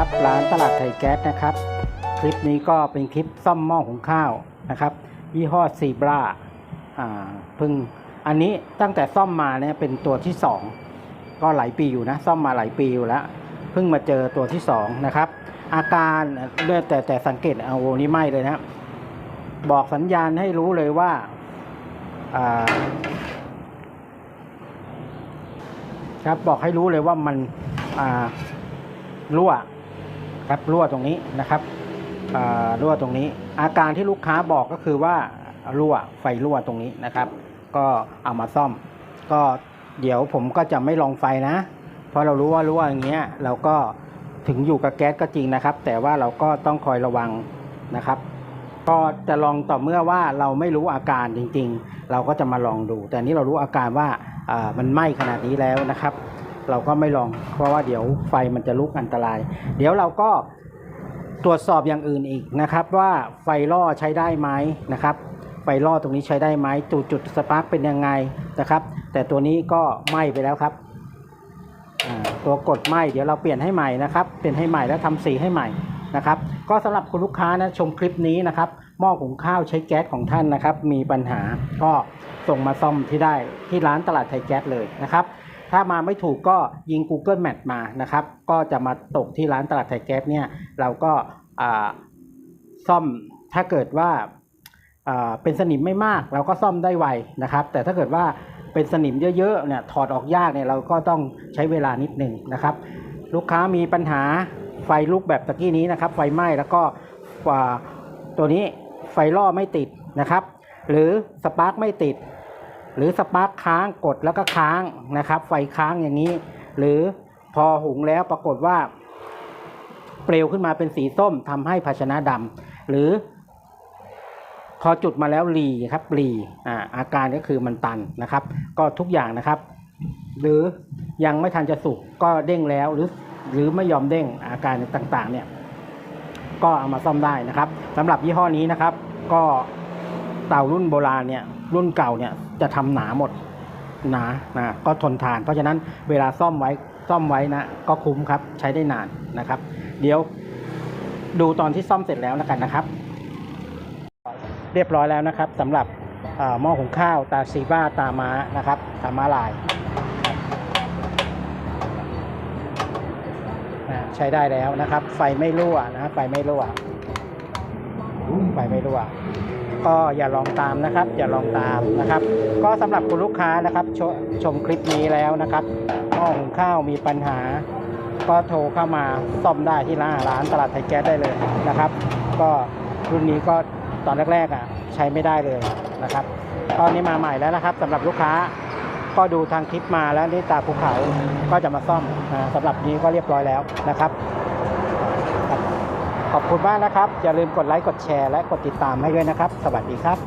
ครับร้านตลาดไทยแก๊สนะครับ คลิปนี้ก็เป็นคลิปซ่อมหม้อหุงข้าวนะครับ ยี่ห้อซีบราอ่าพิ่งอันนี้ตั้งแต่ซ่อมมาเนี่ยเป็นตัวที่สองก็หลายปีอยู่นะ ซ่อมมาหลายปีอยู่แล้วเพิ่งมาเจอตัวที่สองนะครับ อาการเลือดแต่แต่สังเกตเอาโวนี่ไหมเลยนะ บอกสัญญาณให้รู้เลยว่าอ่าครับบอกให้รู้เลยว่ามันอ่ารั่ว ครับรั่วตรงนี้นะครับรั่วตรงนี้ อาการที่ลูกค้าบอกก็คือว่ารั่วไฟรั่วตรงนี้นะครับ ก็เอามาซ่อม ก็เดี๋ยวผมก็จะไม่ลองไฟนะ เพราะเรารู้ว่ารั่วอย่างเงี้ยเราก็ถึงอยู่กับแก๊สก็จริงนะครับ แต่ว่าเราก็ต้องคอยระวังนะครับก็จะลองต่อเมื่อว่าเราไม่รู้อาการจริง ๆ เราก็จะมาลองดู แต่นี้เรารู้อาการว่ามันไหม้ขนาดนี้แล้วนะครับ เราก็ไม่ลอง เพราะว่าเดี๋ยวไฟมันจะลุกอันตราย เดี๋ยวเราก็ตรวจสอบอย่างอื่นอีกนะครับ ว่าไฟล่อใช้ได้ไหมนะครับไฟล่อตรงนี้ใช้ได้ไหมจุดจุดสปาร์กเป็นยังไงนะครับ แต่ตัวนี้ก็ไหม้ไปแล้วครับตัวกดไหม้เดี๋ยวเราเปลี่ยนให้ใหม่นะครับเปลี่ยนให้ใหม่แล้วทำสีให้ใหม่นะครับก็สำหรับคุณลูกค้านะชมคลิปนี้นะครับหม้อหุงข้าวใช้แก๊สของท่านนะครับ มีปัญหาก็ส่งมาซ่อมที่ได้ที่ร้านตลาดไทยแก๊สเลยนะครับ ถ้ามาไม่ถูกก็ยิง Google Map มานะครับ ก็จะมาตกที่ร้านตลาดไทยแก๊สเนี่ย เราก็ซ่อมถ้าเกิดว่าเป็นสนิมไม่มาก เราก็ซ่อมได้ไวนะครับ แต่ถ้าเกิดว่าเป็นสนิมเยอะๆเนี่ยถอดออกยากเนี่ยเราก็ต้องใช้เวลานิดหนึ่งนะครับ ลูกค้ามีปัญหาไฟลุกแบบตะกี้นี้นะครับ ไฟไหม้แล้วก็ตัวนี้ไฟล่อไม่ติดนะครับ หรือสปาร์กไม่ติด หรือสปาร์คค้างกดแล้วก็ค้างนะครับ ไฟค้างอย่างนี้ หรือพอหุงแล้วปรากฏว่า เปลวขึ้นมาเป็นสีส้มทำให้ภาชนะดำหรือ พอจุดมาแล้วรีครับรีอ่าอาการก็คือมันตันนะครับ ก็ทุกอย่างนะครับ หรือยังไม่ทันจะสุกก็เด้งแล้วหรือหรือไม่ยอมเด้งอาการต่างๆ เนี่ย ก็เอามาซ่อมได้นะครับสำหรับยี่ห้อนี้นะครับ ก็เตารุ่นโบราณเนี่ย รุ่นเก่าเนี่ยจะทำหนาหมดหนานะก็ทนทาน เพราะฉะนั้นเวลาซ่อมไว้ซ่อมไว้นะ ก็คุ้มครับใช้ได้นานนะครับ เดี๋ยวดูตอนที่ซ่อมเสร็จแล้วแล้วกันนะครับ เรียบร้อยแล้วนะครับสำหรับหม้อหุงข้าวตาซีบ้าตาม้านะครับตาม้าลายนะใช้ได้แล้วนะครับ ไฟไม่รั่วนะไฟไม่รั่วไฟไม่รั่ว ก็อย่าลองตามนะครับ อย่าลองตามนะครับ ก็สำหรับคุณลูกค้านะครับชชมคลิปนี้แล้วนะครับหม้อหุงข้าวมีปัญหา ก็โทรเข้ามาซ่อมได้ที่ร้านร้านตลาดไทยแก๊สได้เลยนะครับ ก็รุ่นนี้ก็ตอนแรกๆอะใช้ไม่ได้เลยนะครับ ตอนนี้มาใหม่แล้วนะครับสำหรับลูกค้าก็ดูทางคลิปมาแล้วนี่ตาภูเขาก็จะมาซ่อมนะสำหรับนี้ก็เรียบร้อยแล้วนะครับ ขอบคุณมากนะครับ อย่าลืมกดไลค์ กดแชร์ และกดติดตามให้ด้วยนะครับ สวัสดีครับ